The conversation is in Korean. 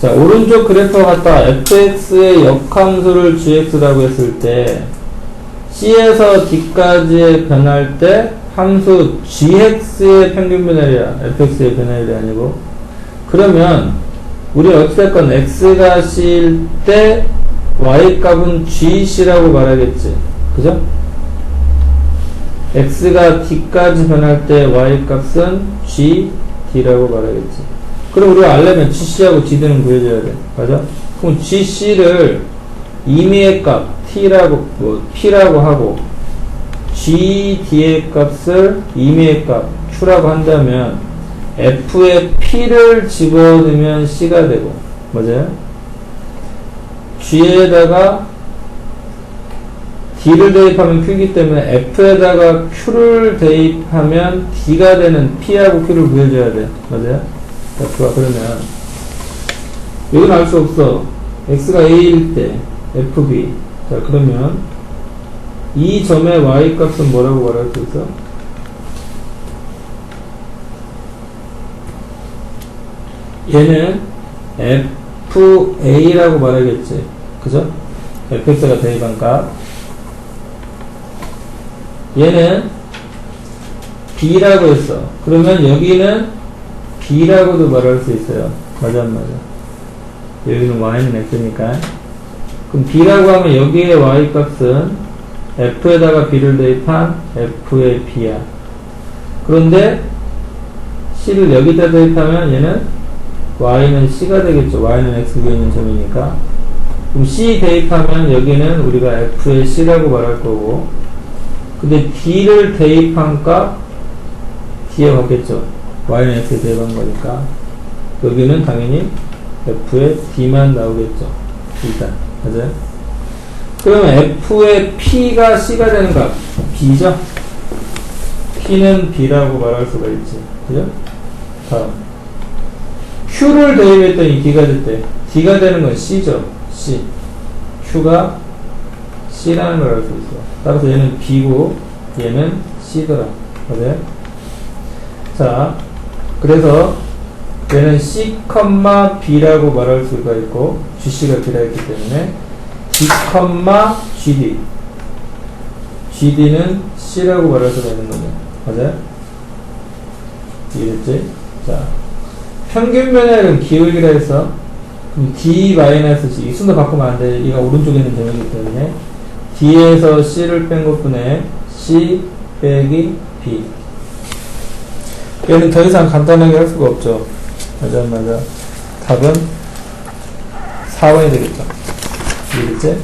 자, 오른쪽 그래프와 같다. fx의 역함수를 gx라고 했을 때, c에서 d까지 변할 때, 함수 gx의 평균 변화율이야. fx의 변화율이 아니고. 그러면, 우리 어찌됐건 x가 c일 때, y 값은 gc라고 말하겠지. 그죠? x가 d까지 변할 때 y 값은 g, d라고 말하겠지. 그럼 우리가 알려면 GC하고 GD는 구해줘야 돼. 맞아? 그럼 GC를 임의의 값, T라고, 뭐, P라고 하고, GD의 값을 임의의 값, Q라고 한다면, F에 P를 집어넣으면 C가 되고, 맞아요? G에다가 D를 대입하면 Q이기 때문에 F에다가 Q를 대입하면 D가 되는 P하고 Q를 구해줘야 돼. 맞아요? 자, 좋아. 그러면, 여기는 알 수 없어. x가 a일 때, fb. 자, 그러면, 이 점의 y 값은 뭐라고 말할 수 있어? 얘는 fa라고 말하겠지. 그죠? fx가 대입한 값. 얘는 b라고 했어. 그러면 여기는 b라고도 말할 수 있어요. 맞아, 안 맞아? 여기는 y는 x니까. 그럼 b라고 하면 여기에 y 값은 f에다가 b를 대입한 f의 b야. 그런데 c를 여기다 대입하면 얘는 y는 c가 되겠죠. y는 x 위에 있는 점이니까. 그럼 c 대입하면 여기는 우리가 f의 c라고 말할 거고. 근데 d를 대입한 값 d에 받겠죠. Y는 x에 대입한 거니까 여기는 당연히 f의 d만 나오겠죠 일단 맞아요? 그러면 f의 p가 c가 되는 값 b죠? p는 b라고 말할 수가 있지 그죠? 다음 q를 대입했더니 d가 될 때 d가 되는 건 c죠 c q가 c라는 걸 알 수 있어 따라서 얘는 b고 얘는 c더라 맞아요? 자 그래서 얘는 C, B라고 말할 수가 있고 GC가 들어있기 때문에 G, GD GD는 C라고 말할 수가 있는 거죠. 맞아요? 이해됐지? 자, 평균 변화율은 기울기라 해서 그럼 D-C 이 순서 바꾸면 안 돼. 이가 오른쪽에 있는 점이기 때문에 D에서 C를 뺀 것분에 C 빼기 B 얘는 더 이상 간단하게 할 수가 없죠. 맞아, 맞아. 답은 4번이 되겠죠. 이해됐지?